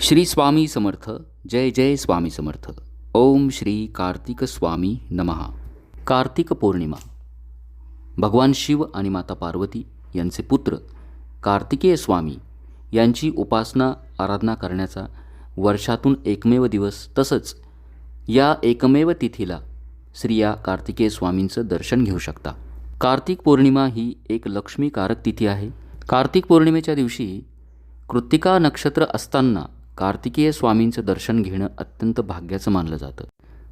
श्री स्वामी समर्थ जय जय स्वामी समर्थ. ओम श्री कार्तिक स्वामी नमहा कार्तिक पौर्णिमा. भगवान शिव आणि माता पार्वती यांचे पुत्र कार्तिकेय स्वामी यांची उपासना आराधना करण्याचा वर्षातून एकमेव दिवस तसंच या एकमेव तिथीला स्त्रिया कार्तिकेय स्वामींचं दर्शन घेऊ शकता. कार्तिक पौर्णिमा ही एक लक्ष्मीकारक तिथी आहे. कार्तिक पौर्णिमेच्या दिवशी कृत्तिका नक्षत्र असताना कार्तिकेय स्वामींचं दर्शन घेणं अत्यंत भाग्याचं मानलं जातं.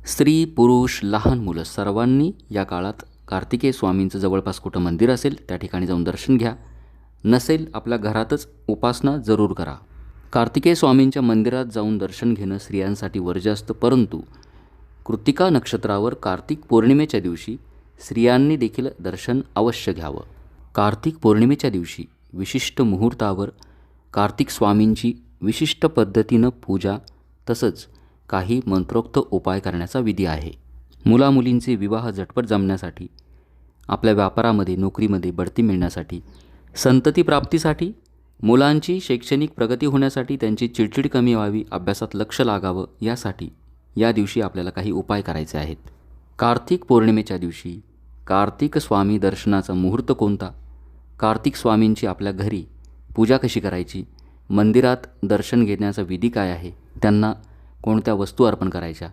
स्त्री पुरुष लहान मुलं सर्वांनी या काळात कार्तिकेय स्वामींचं जवळपास कुठं मंदिर असेल त्या ठिकाणी जाऊन दर्शन घ्या. नसेल आपल्या घरातच उपासना जरूर करा. कार्तिकेय स्वामींच्या मंदिरात जाऊन दर्शन घेणं स्त्रियांसाठी वर्ज्य असतं परंतु कृतिका नक्षत्रावर कार्तिक पौर्णिमेच्या दिवशी स्त्रियांनी देखील दर्शन अवश्य घ्यावं. कार्तिक पौर्णिमेच्या दिवशी विशिष्ट मुहूर्तावर कार्तिक स्वामींची विशिष्ट पद्धतीनं पूजा तसंच काही मंत्रोक्त उपाय करण्याचा विधी आहे. मुलामुलींचे विवाह झटपट जमण्यासाठी आपल्या व्यापारामध्ये नोकरीमध्ये बढती मिळण्यासाठी संतती प्राप्तीसाठी मुलांची शैक्षणिक प्रगती होण्यासाठी त्यांची चिडचिड कमी व्हावी अभ्यासात लक्ष लागावं यासाठी या दिवशी आपल्याला काही उपाय करायचे आहेत. कार्तिक पौर्णिमेच्या दिवशी कार्तिक स्वामी दर्शनाचा मुहूर्त कोणता? कार्तिक स्वामींची आपल्या घरी पूजा कशी करायची? मंदिरात दर्शन घेण्याचा विधी काय आहे? त्यांना कोणत्या वस्तू अर्पण करायच्या?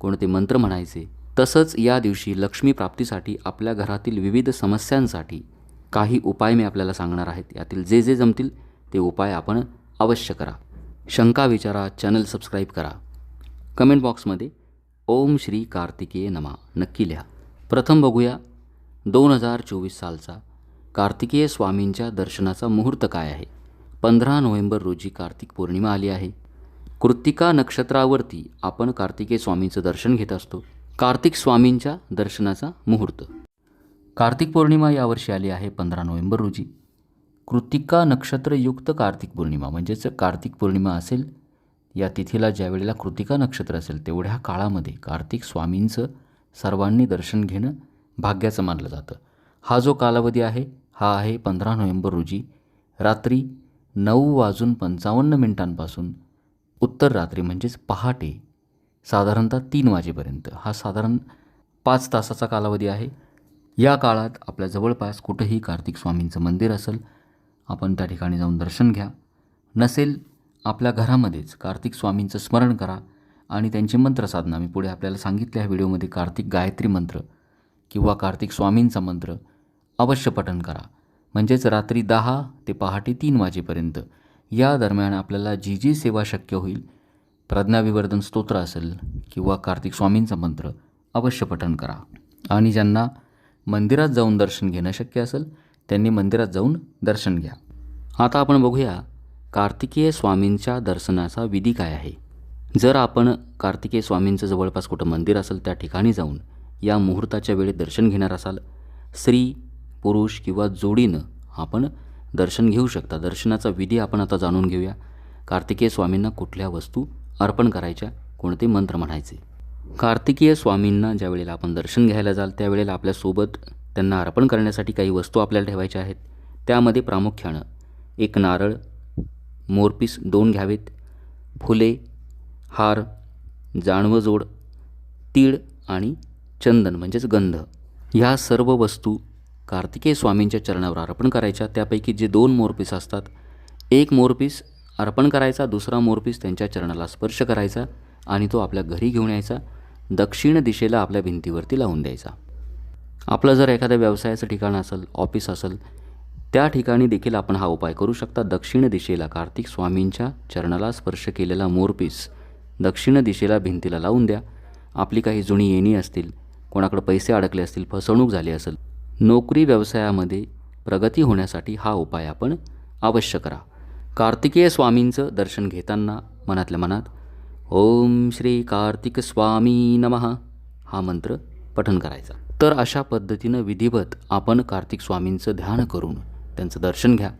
कोणते मंत्र म्हणायचे? तसंच या दिवशी लक्ष्मी प्राप्तीसाठी आपल्या घरातील विविध समस्यांसाठी काही उपाय मी आपल्याला सांगणार आहेत. यातील जे जे जमतील ते उपाय आपण अवश्य करा. शंका विचारा चॅनल सबस्क्राईब करा. कमेंट बॉक्समध्ये ओम श्री कार्तिकेय नमा नक्की लिहा. प्रथम बघूया दोन हजार चोवीस सालचा कार्तिकेय स्वामींच्या दर्शनाचा मुहूर्त काय आहे? पंधरा नोव्हेंबर रोजी कार्तिक पौर्णिमा आली आहे. कृत्तिका नक्षत्रावरती आपण कार्तिकेय स्वामींचं दर्शन घेत असतो. कार्तिक स्वामींच्या दर्शनाचा मुहूर्त. कार्तिक पौर्णिमा यावर्षी आली आहे पंधरा नोव्हेंबर रोजी. कृत्तिका नक्षत्रयुक्त कार्तिक पौर्णिमा म्हणजेच कार्तिक पौर्णिमा असेल या तिथीला ज्या वेळेला कृतिका नक्षत्र असेल तेवढ्या काळामध्ये कार्तिक स्वामींचं सर्वांनी दर्शन घेणं भाग्याचं मानलं जातं. हा जो कालावधी आहे हा आहे पंधरा नोव्हेंबर रोजी. रात्री नऊ वाजून पंचावन्न मिनिटांपासून उत्तर रात्री म्हणजेच पहाटे साधारणतः तीन वाजेपर्यंत. हा साधारण पाच तासाचा कालावधी आहे. या काळात आपल्या जवळपास कुठंही कार्तिक स्वामींचं मंदिर असेल आपण त्या ठिकाणी जाऊन दर्शन घ्या. नसेल आपल्या घरामध्येच कार्तिक स्वामींचं स्मरण करा आणि त्यांची मंत्रसाधना. मी पुढे आपल्याला सांगितल्या ह्या व्हिडिओमध्ये कार्तिक गायत्री मंत्र किंवा कार्तिक स्वामींचा मंत्र अवश्य पठण करा. म्हणजेच रात्री दहा ते पहाटे तीन वाजेपर्यंत. या दरम्यान आपल्याला जी जी सेवा शक्य होईल प्रज्ञाविवर्धन स्तोत्र असेल किंवा कार्तिक स्वामींचा मंत्र अवश्य पठण करा. आणि ज्यांना मंदिरात जाऊन दर्शन घेणं शक्य असेल त्यांनी मंदिरात जाऊन दर्शन घ्या. आता आपण बघूया कार्तिकेय स्वामींच्या दर्शनाचा विधी काय आहे. जर आपण कार्तिकेय स्वामींचं जवळपास कुठं मंदिर असेल त्या ठिकाणी जाऊन या मुहूर्ताच्या वेळेत दर्शन घेणार असाल स्त्री पुरुष किंवा जोडीनं आपण दर्शन घेऊ शकता. दर्शनाचा विधी आपण आता जाणून घेऊया. कार्तिकेय स्वामींना कुठल्या वस्तू अर्पण करायच्या? कोणते मंत्र म्हणायचे? कार्तिकेय स्वामींना ज्या वेळेला आपण दर्शन घ्यायला जाल त्यावेळेला आपल्यासोबत त्यांना अर्पण करण्यासाठी काही वस्तू आपल्याला ठेवायच्या आहेत. त्यामध्ये प्रामुख्यानं एक नारळ मोरपीस दोन घ्यावेत फुले हार जाणवजोड तीळ आणि चंदन म्हणजेच गंध. ह्या सर्व वस्तू कार्तिकेय स्वामींच्या चरणावर अर्पण करायच्या. त्यापैकी जे दोन मोरपीस असतात एक मोरपीस अर्पण करायचा दुसरा मोरपीस त्यांच्या चरणाला स्पर्श करायचा आणि तो आपल्या घरी घेऊन यायचा. दक्षिण दिशेला आपल्या भिंतीवरती लावून द्यायचा. आपलं जर एखाद्या व्यवसायाचं ठिकाण असेल ऑफिस असेल त्या ठिकाणी देखील आपण हा उपाय करू शकता. दक्षिण दिशेला कार्तिक स्वामींच्या चरणाला स्पर्श केलेला मोरपीस दक्षिण दिशेला भिंतीला लावून द्या. आपली काही जुनी येणी असतील कोणाकडे पैसे अडकले असतील फसवणूक झाली असेल नोकरी व्यवसायामध्ये प्रगती होण्यासाठी हा उपाय आपण अवश्य करा. कार्तिकेय स्वामींचं दर्शन घेताना मनातल्या मनात ओम श्री कार्तिक स्वामी नमः हा मंत्र पठन करायचा. तर अशा पद्धतीनं विधिवत आपण कार्तिक स्वामींचं ध्यान करून त्यांचं दर्शन घ्या.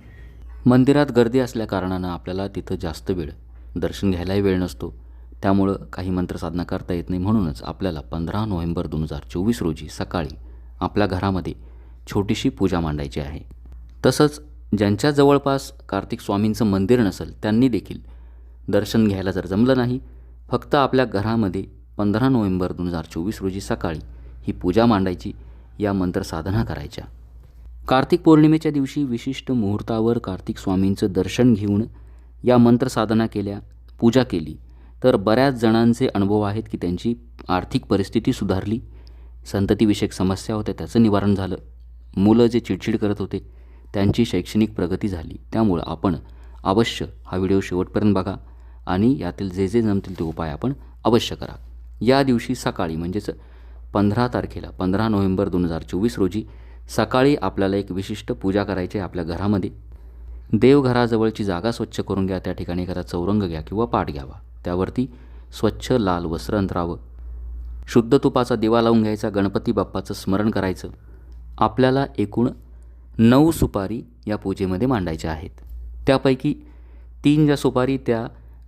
मंदिरात गर्दी असल्या कारणानं आपल्याला तिथं जास्त वेळ दर्शन घ्यायलाही वेळ नसतो. त्यामुळं काही मंत्रसाधना करता येत नाही म्हणूनच आपल्याला पंधरा नोव्हेंबर दोन हजार चोवीस रोजी सकाळी आपल्या घरामध्ये छोटीशी पूजा मांडायची आहे. तसंच ज्यांच्या जवळपास कार्तिक स्वामींचं मंदिर नसेल त्यांनी देखील दर्शन घ्यायला जर जमलं नाही फक्त आपल्या घरामध्ये पंधरा नोव्हेंबर दोन हजार चोवीस रोजी सकाळी ही पूजा मांडायची या मंत्र साधना करायच्या. कार्तिक पौर्णिमेच्या दिवशी विशिष्ट मुहूर्तावर कार्तिक स्वामींचं दर्शन घेऊन या मंत्र साधना केल्या पूजा केली तर बऱ्याच जणांचे अनुभव आहेत की त्यांची आर्थिक परिस्थिती सुधारली संततीविषयक समस्या होत्या त्याचं निवारण झालं. मुलं जे चिडचिड करत होते त्यांची शैक्षणिक प्रगती झाली. त्यामुळं आपण अवश्य हा व्हिडिओ शेवटपर्यंत बघा आणि यातील जे जे जमतील ते उपाय आपण अवश्य करा. या दिवशी सकाळी म्हणजेच पंधरा तारखेला पंधरा नोव्हेंबर दोन हजार चोवीस रोजी सकाळी आपल्याला एक विशिष्ट पूजा करायची आहे आपल्या घरामध्ये. देवघराजवळची जागा स्वच्छ करून घ्या त्या ठिकाणी एखादा चौरंग घ्या किंवा पाठ घ्यावा. त्यावरती स्वच्छ लाल वस्त्र अंतरावं. शुद्ध तुपाचा दिवा लावून घ्यायचा गणपती बाप्पाचं स्मरण करायचं. आपल्याला एकूण नऊ सुपारी या पूजेमध्ये मांडायच्या आहेत. त्यापैकी तीन ज्या सुपारी त्या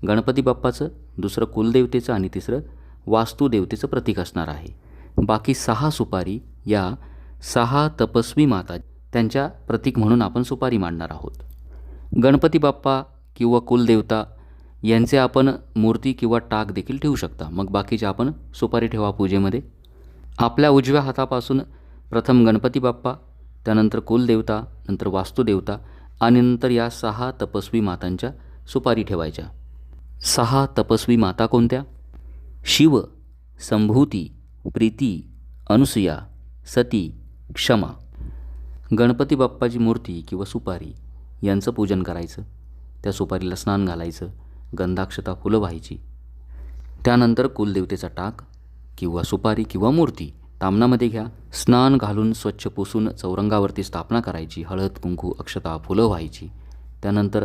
गणपती बाप्पाचं दुसरं कुलदेवतेचं आणि तिसरं वास्तुदेवतेचं प्रतीक असणार आहे. बाकी सहा सुपारी या सहा तपस्वी माता त्यांच्या प्रतीक म्हणून आपण सुपारी मांडणार आहोत. गणपती बाप्पा किंवा कुलदेवता यांचे आपण मूर्ती किंवा टाक देखील ठेवू शकता. मग बाकीचे आपण सुपारी ठेवा पूजेमध्ये आपल्या उजव्या हातापासून प्रथम गणपती बाप्पा त्यानंतर कुलदेवता नंतर वास्तुदेवता आणि नंतर या सहा तपस्वी मातांच्या सुपारी ठेवायच्या. सहा तपस्वी माता कोणत्या? शिव संभूती प्रीती अनुसुया सती क्षमा. गणपती बाप्पाची मूर्ती किंवा सुपारी यांचं पूजन करायचं. त्या सुपारीला स्नान घालायचं गंधाक्षता फुलं व्हायची. त्यानंतर कुलदेवतेचा टाक किंवा सुपारी किंवा मूर्ती तामणामध्ये घ्या. स्नान घालून स्वच्छ पुसून चौरंगावरती स्थापना करायची. हळद कुंकू अक्षता फुलं व्हायची. त्यानंतर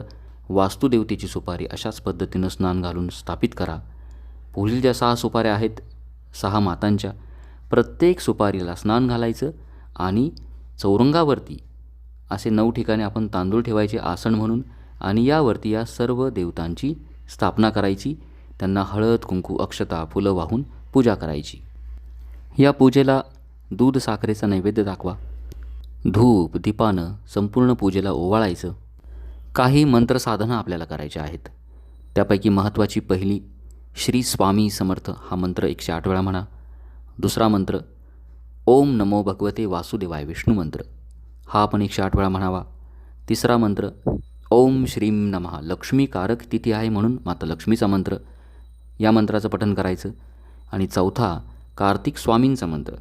वास्तुदेवतेची सुपारी अशाच पद्धतीनं स्नान घालून स्थापित करा. पुढील ज्या सहा सुपाऱ्या आहेत सहा मातांच्या प्रत्येक सुपारीला स्नान घालायचं आणि चौरंगावरती असे नऊ ठिकाणी आपण तांदूळ ठेवायचे आसन म्हणून आणि यावरती या सर्व देवतांची स्थापना करायची. त्यांना हळद कुंकू अक्षता फुलं वाहून पूजा करायची. या पूजेला दूध साखरेचा नैवेद्य दाखवा. धूप दीपानं संपूर्ण पूजेला ओवाळायचं. काही मंत्रसाधना आपल्याला करायच्या आहेत. त्यापैकी महत्त्वाची पहिली श्री स्वामी समर्थ हा मंत्र एकशे आठ वेळा म्हणा. दुसरा मंत्र ओम नमो भगवते वासुदेवाय विष्णू मंत्र. हा आपण एकशे आठ वेळा म्हणावा. तिसरा मंत्र ओम श्रीम नमः लक्ष्मीकारक तिथी आहे म्हणून माता लक्ष्मीचा मंत्र. या मंत्राचं पठण करायचं. आणि चौथा कार्तिक स्वामींचा मंत्र.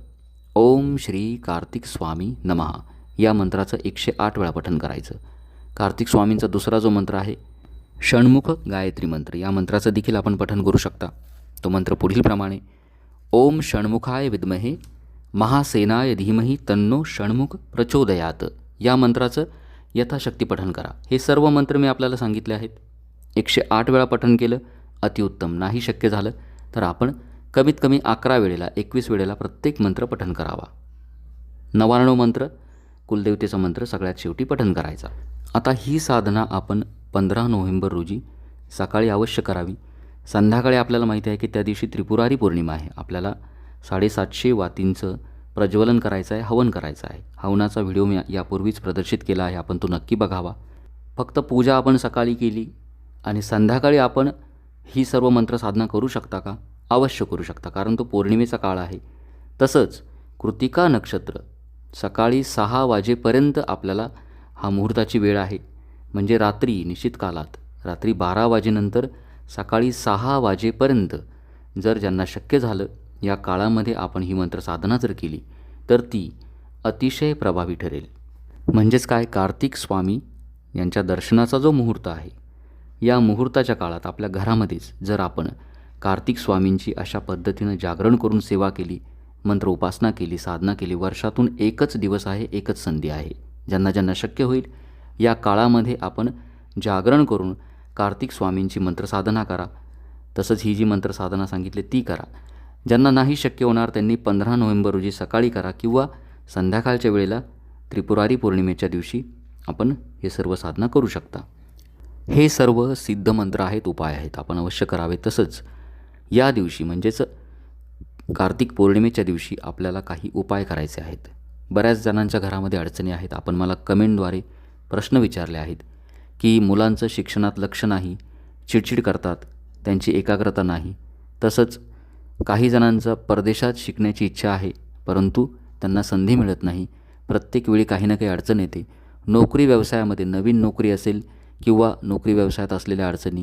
ओम श्री कार्तिक स्वामी नमः. या मंत्राचं एकशे आठ वेळा पठन करायचं. कार्तिक स्वामींचा दुसरा जो मंत्र आहे षण्मुख गायत्री मंत्र या मंत्राचं देखील आपण पठन करू शकता. तो मंत्र पुढीलप्रमाणे ओम षण्मुखाय विद्महे महासेनाय धीमही तन्नो षण्मुख प्रचोदयात. या मंत्राचं यथाशक्ती पठन करा. हे सर्व मंत्र मी आपल्याला सांगितले आहेत. एकशे आठ वेळा पठन केलं अतिउत्तम. नाही शक्य झालं तर आपण कमीत कमी अकरा वेळेला एकवीस वेळेला प्रत्येक मंत्र पठण करावा. नवाण्णव मंत्र कुलदेवतेचा मंत्र सगळ्यात शेवटी पठण करायचा. आता ही साधना आपण पंधरा नोव्हेंबर रोजी सकाळी अवश्य करावी. संध्याकाळी आपल्याला माहिती आहे की त्या दिवशी त्रिपुरारी पौर्णिमा आहे. आपल्याला साडेसातशे वातींचं प्रज्वलन करायचं आहे हवन करायचं आहे. हवनाचा व्हिडिओ मी यापूर्वीच प्रदर्शित केला आहे आपण तो नक्की बघावा. फक्त पूजा आपण सकाळी केली आणि संध्याकाळी आपण ही सर्व मंत्र साधना करू शकता का? अवश्य करू शकता कारण तो पौर्णिमेचा काळ आहे. तसंच कृतिका नक्षत्र सकाळी सहा वाजेपर्यंत आपल्याला हा मुहूर्ताची वेळ आहे. म्हणजे रात्री निश्चित कालात रात्री बारा वाजेनंतर सकाळी सहा वाजेपर्यंत जर ज्यांना शक्य झालं या काळामध्ये आपण ही मंत्र साधना जर केली तर ती अतिशय प्रभावी ठरेल. म्हणजेच काय? कार्तिक स्वामी यांच्या दर्शनाचा जो मुहूर्त आहे या मुहूर्ताच्या काळात आपल्या घरामध्येच जर आपण कार्तिक स्वामींची अशा पद्धतीनं जागरण करून सेवा केली मंत्र उपासना केली साधना केली. वर्षातून एकच दिवस आहे एकच संधी आहे. ज्यांना ज्यांना शक्य होईल या काळामध्ये आपण जागरण करून कार्तिक स्वामींची मंत्रसाधना करा. तसंच ही जी मंत्रसाधना सांगितली ती करा. ज्यांना नाही शक्य होणार त्यांनी पंधरा नोव्हेंबर रोजी सकाळी करा किंवा संध्याकाळच्या वेळेला त्रिपुरारी पौर्णिमेच्या दिवशी आपण हे सर्व साधना करू शकता. हे सर्व सिद्ध मंत्र आहेत उपाय आहेत. आपण अवश्य करावे तसंच या दिवशी म्हणजेच कार्तिक पौर्णिमेच्या दिवशी आपल्याला काही उपाय करायचे आहेत. बऱ्याच जणांच्या घरामध्ये अडचणी आहेत. आपण मला कमेंटद्वारे प्रश्न विचारले आहेत की मुलांचं शिक्षणात लक्ष नाही चिडचिड करतात त्यांची एकाग्रता नाही तसंच काही जणांचा परदेशात शिकण्याची इच्छा आहे परंतु त्यांना संधी मिळत नाही. प्रत्येक वेळी काही ना काही अडचण येते. नोकरी व्यवसायामध्ये नवीन नोकरी असेल किंवा नोकरी व्यवसायात असलेल्या अडचणी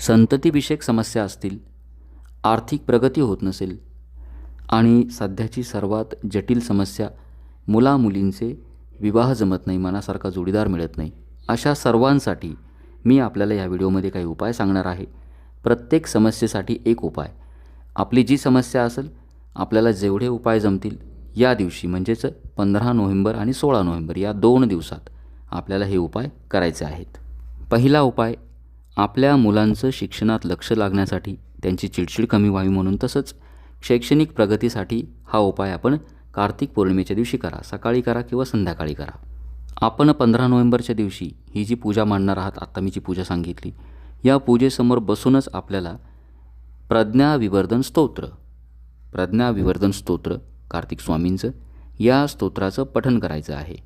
संततीविषयक समस्या असतील आर्थिक प्रगती होत नसेल आणि सध्याची सर्वात जटिल समस्या मुलामुलींचे विवाह जमत नाही मनासारखा जोडीदार मिळत नाही. अशा सर्वांसाठी मी आपल्याला या व्हिडिओमध्ये काही उपाय सांगणार आहे. प्रत्येक समस्येसाठी एक उपाय. आपली जी समस्या असेल आपल्याला जेवढे उपाय जमतील या दिवशी म्हणजेच पंधरा नोव्हेंबर आणि सोळा नोव्हेंबर या दोन दिवसात आपल्याला हे उपाय करायचे आहेत. पहिला उपाय आपल्या मुलांचं शिक्षणात लक्ष लागण्यासाठी त्यांची चिडचिड कमी व्हावी म्हणून तसंच शैक्षणिक प्रगतीसाठी हा उपाय आपण कार्तिक पौर्णिमेच्या दिवशी करा सकाळी करा किंवा संध्याकाळी करा. आपण पंधरा नोव्हेंबरच्या दिवशी ही जी पूजा मांडणार आहात आत्ता मी जी पूजा सांगितली या पूजेसमोर बसूनच आपल्याला प्रज्ञाविवर्धन स्तोत्र प्रज्ञाविवर्धन स्तोत्र कार्तिक स्वामींचं या स्तोत्राचं पठन करायचं आहे.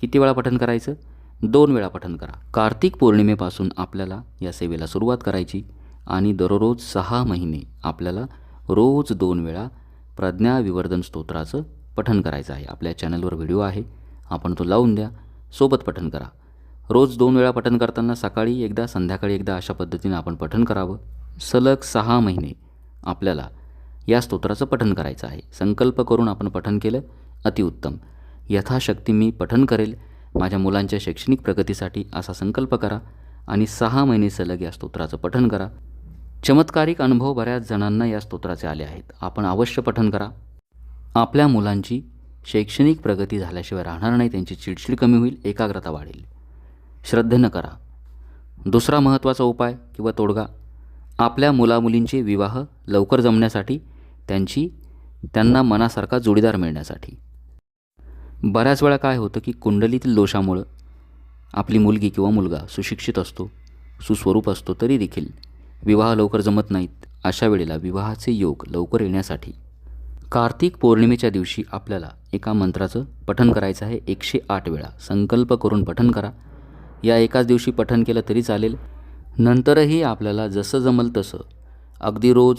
किती वेळा पठन करायचं? दोन वेळा पठन करा. कार्तिक पौर्णिमेपासून आपल्याला या सेवेला सुरुवात करायची. आणि दररोज सहा महिने आपल्याला रोज दोन वेळा प्रज्ञाविवर्धन स्तोत्राचं पठन करायचं आहे. आपल्या चॅनलवर व्हिडिओ आहे. आपण तो लावून द्या. सोबत पठन करा. रोज दोन वेळा पठन करताना सकाळी एकदा संध्याकाळी एकदा अशा पद्धतीनं आपण पठन करावं. सलग सहा महिने आपल्याला या स्तोत्राचं पठन करायचं आहे. संकल्प करून आपण पठन केलं अतिउत्तम यथाशक्ती मी पठन करेल. माझ्या मुलांच्या शैक्षणिक प्रगतीसाठी असा संकल्प करा आणि सहा महिने सलग या स्तोत्राचं पठन करा. चमत्कारिक अनुभव बऱ्याच जणांना या स्तोत्राचे आले आहेत. आपण अवश्य पठण करा. आपल्या मुलांची शैक्षणिक प्रगती झाल्याशिवाय राहणार नाही त्यांची चिडचिड कमी होईल एकाग्रता वाढेल. श्रद्धेनं करा. दुसरा महत्त्वाचा उपाय किंवा तोडगा आपल्या मुलामुलींचे विवाह लवकर जमण्यासाठी त्यांची त्यांना मनासारखा जोडीदार मिळण्यासाठी. बऱ्याच वेळा काय होतं की कुंडलीतील दोषामुळं आपली मुलगी किंवा मुलगा सुशिक्षित असतो सुस्वरूप असतो तरी देखील विवाह लवकर जमत नाहीत. अशा वेळेला विवाहाचे योग लवकर येण्यासाठी कार्तिक पौर्णिमेच्या दिवशी आपल्याला एका मंत्राचं पठन करायचं आहे. एकशे आठ वेळा संकल्प करून पठन करा. या एकाच दिवशी पठन केलं तरी चालेल. नंतरही आपल्याला जसं जमल तसं अगदी रोज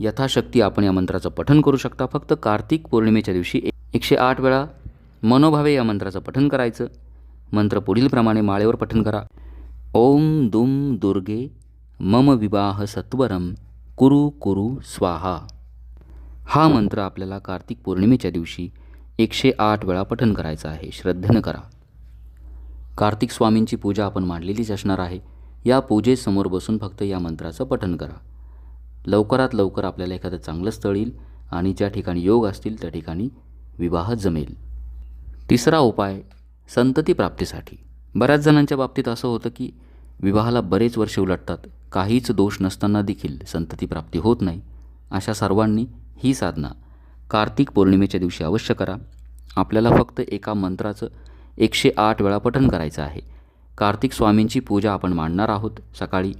यथाशक्ती आपण या मंत्राचं पठन करू शकता. फक्त कार्तिक पौर्णिमेच्या दिवशी एकशे आठ वेळा मनोभावे या मंत्राचं पठन करायचं. मंत्र पुढीलप्रमाणे माळेवर पठन करा. ओम दुम दुर्गे मम विवाह सत्वरम कुरु कुरु स्वाहा. हा मंत्र आपल्याला कार्तिक पौर्णिमेच्या दिवशी एकशे आठ वेळा पठन करायचं आहे. श्रद्धेनं करा. कार्तिक स्वामींची पूजा आपण मांडलेलीच असणार आहे. या पूजेसमोर बसून फक्त या मंत्राचं पठन करा. लवकरात लवकर आपल्याला एखादं चांगलं स्थळ येईल आणि ज्या ठिकाणी योग असतील त्या ठिकाणी विवाह जमेल. तिसरा उपाय संतती प्राप्तीसाठी. बऱ्याच जणांच्या बाबतीत असं होतं की विवाहाला बरेच वर्षे उलटतात. काहीच दोष नसताना देखील संतती प्राप्ती होत नाही. अशा सर्वांनी ही साधना कार्तिक पौर्णिमेच्या दिवशी अवश्य करा. आपल्याला फक्त एका मंत्राचं एकशे आठ वेळा पठण करायचं आहे. कार्तिक स्वामींची पूजा आपण मांडणार आहोत. सकाळी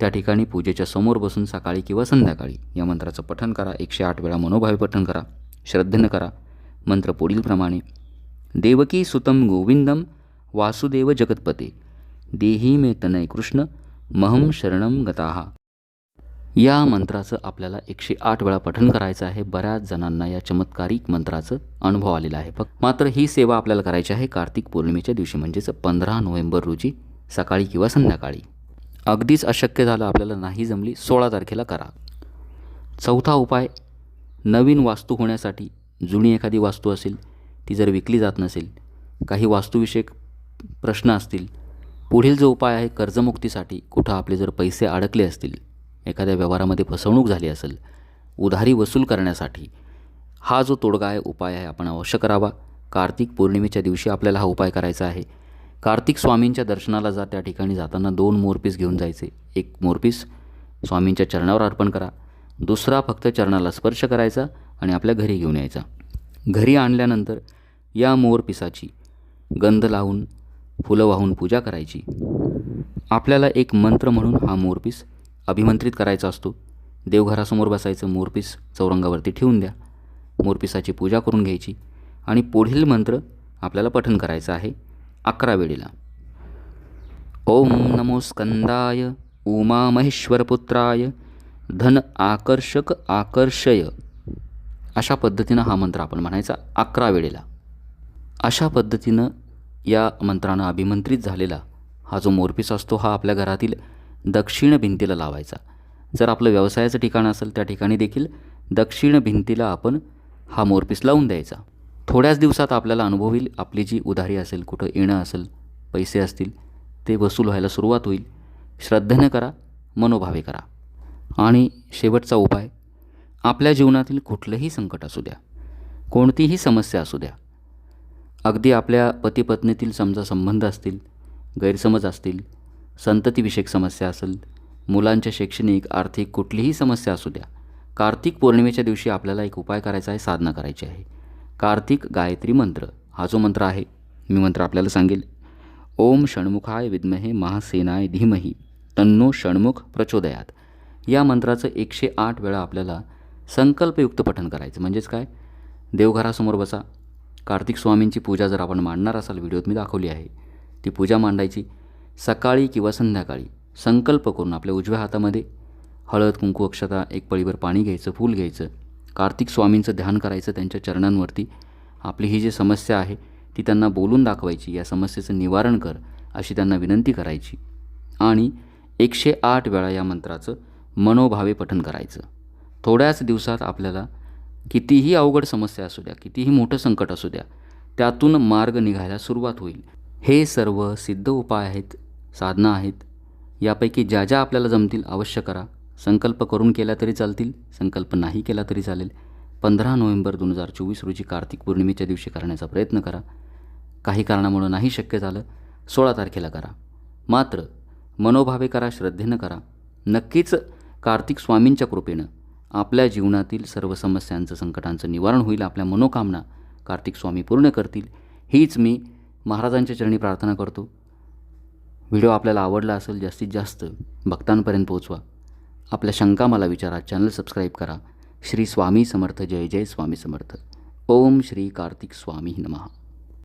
त्या ठिकाणी पूजेच्या समोर बसून सकाळी किंवा संध्याकाळी या मंत्राचं पठण करा. एकशे आठ वेळा मनोभावे पठण करा. श्रद्धेनं करा. मंत्र पुढीलप्रमाणे. देवकी सुतम गोविंदम वासुदेव जगतपते. देही मे तनय कृष्ण महम शरणम गताहा या मंत्राचं आपल्याला एकशे आठ वेळा पठण करायचं आहे. बऱ्याच जणांना या चमत्कारिक मंत्राचं अनुभव आलेला आहे. फक्त मात्र ही सेवा आपल्याला करायची आहे. कार्तिक पौर्णिमेच्या दिवशी म्हणजेच पंधरा नोव्हेंबर रोजी सकाळी किंवा संध्याकाळी. अगदीच अशक्य झालं आपल्याला नाही जमली सोळा तारखेला करा. चौथा उपाय नवीन वास्तू होण्यासाठी जुनी एखादी वास्तू असेल ती जर विकली जात नसेल काही वास्तूविषयक प्रश्न असतील पुढील जो उपाय आहे कर्जमुक्तीसाठी कुठं आपले जर पैसे अडकले असतील एखाद्या व्यवहारामध्ये फसवणूक झाली असेल उधारी वसूल करण्यासाठी हा जो तोडगा आहे उपाय आहे आपण अवश्य करावा. कार्तिक पौर्णिमेच्या दिवशी आपल्याला हा उपाय करायचा आहे. कार्तिक स्वामींच्या दर्शनाला जा त्या ठिकाणी जाताना दोन मोरपीस घेऊन जायचे. एक मोरपीस स्वामींच्या चरणावर अर्पण करा. दुसरा फक्त चरणाला स्पर्श करायचा आणि आपल्या घरी घेऊन यायचा. घरी आणल्यानंतर या मोरपिसाची गंध लावून फुलं वाहून पूजा करायची. आपल्याला एक मंत्र म्हणून हा मोरपीस अभिमंत्रित करायचा असतो. देवघरासमोर बसायचं मोरपीस चौरंगावरती ठेवून द्या. मोरपिसाची पूजा करून घ्यायची आणि पुढील मंत्र आपल्याला पठन करायचं आहे अकरा वेळेला. ओम नमो स्कंदाय उमा महेश्वरपुत्राय धन आकर्षक आकर्षय. अशा पद्धतीनं हा मंत्र आपण म्हणायचा अकरा वेळेला. अशा पद्धतीनं या मंत्रानं अभिमंत्रित झालेला हा जो मोरपीस असतो हा आपल्या घरातील दक्षिण भिंतीला लावायचा. जर आपलं व्यवसायाचं ठिकाण असेल त्या ठिकाणी देखील दक्षिण भिंतीला आपण हा मोरपीस लावून द्यायचा. थोड्याच दिवसात आपल्याला अनुभव येईल आपली जी उधारी असेल कुठं येणं असेल पैसे असतील ते वसूल व्हायला सुरुवात होईल. श्रद्धेनं करा मनोभावे करा. आणि शेवटचा उपाय आपल्या जीवनातील कुठलंही संकट असू द्या कोणतीही समस्या असू द्या अगदी आपल्या पतीपत्नीतील समजा संबंध असतील गैरसमज असतील संततीविषयक समस्या असेल मुलांच्या शैक्षणिक आर्थिक कुठलीही समस्या असू द्या कार्तिक पौर्णिमेच्या दिवशी आपल्याला एक उपाय करायचा आहे साधना करायची आहे. कार्तिक गायत्री मंत्र हा जो मंत्र आहे मी मंत्र आपल्याला सांगेल. ओम षण्मुखाय विद्महे महासेनाय धीमही तन्नो षण्मुख प्रचोदयात. या मंत्राचं एकशे आठ वेळा आपल्याला संकल्पयुक्त पठण करायचं. म्हणजेच काय? देवघरासमोर बसा. कार्तिक स्वामींची पूजा जर आपण मांडणार असाल व्हिडिओत मी दाखवली आहे ती पूजा मांडायची सकाळी किंवा संध्याकाळी. संकल्प करून आपल्या उजव्या हातामध्ये हळद कुंकू अक्षता एक पळीभर पाणी घ्यायचं फूल घ्यायचं. कार्तिक स्वामींचं ध्यान करायचं त्यांच्या चरणांवरती. आपली ही जी समस्या आहे ती त्यांना बोलून दाखवायची या समस्येचं निवारण कर अशी त्यांना विनंती करायची. आणि एकशे आठ वेळा या मंत्राचं मनोभावे पठन करायचं. थोड्याच दिवसात आपल्याला कितीही अवघड समस्या असू द्या कितीही मोठं संकट असू द्या त्यातून मार्ग निघायला सुरुवात होईल. हे सर्व सिद्ध उपाय आहेत साधना आहेत. यापैकी ज्या ज्या आपल्याला जमतील अवश्य करा. संकल्प करून केला तरी चालतील संकल्प नाही केला तरी चालेल. पंधरा नोव्हेंबर दोन हजार चोवीस रोजी कार्तिक पौर्णिमेच्या दिवशी करण्याचा प्रयत्न करा. काही कारणामुळं नाही शक्य झालं सोळा तारखेला करा. मात्र मनोभावे करा श्रद्धेनं करा. नक्कीच कार्तिक स्वामींच्या कृपेनं आपल्या जीवनातील सर्व समस्यांचं संकटांचं निवारण होईल आपल्या मनोकामना कार्तिक स्वामी पूर्ण करतील. हीच मी महाराजांच्या चरणी प्रार्थना करतो. व्हिडिओ आपल्याला आवडला असेल जास्तीत जास्त भक्तांपर्यंत पोहोचवा. आपल्या शंका मला विचारा चॅनल सबस्क्राईब करा. श्री स्वामी समर्थ जय जय स्वामी समर्थ. ओम श्री कार्तिक स्वामी नमः.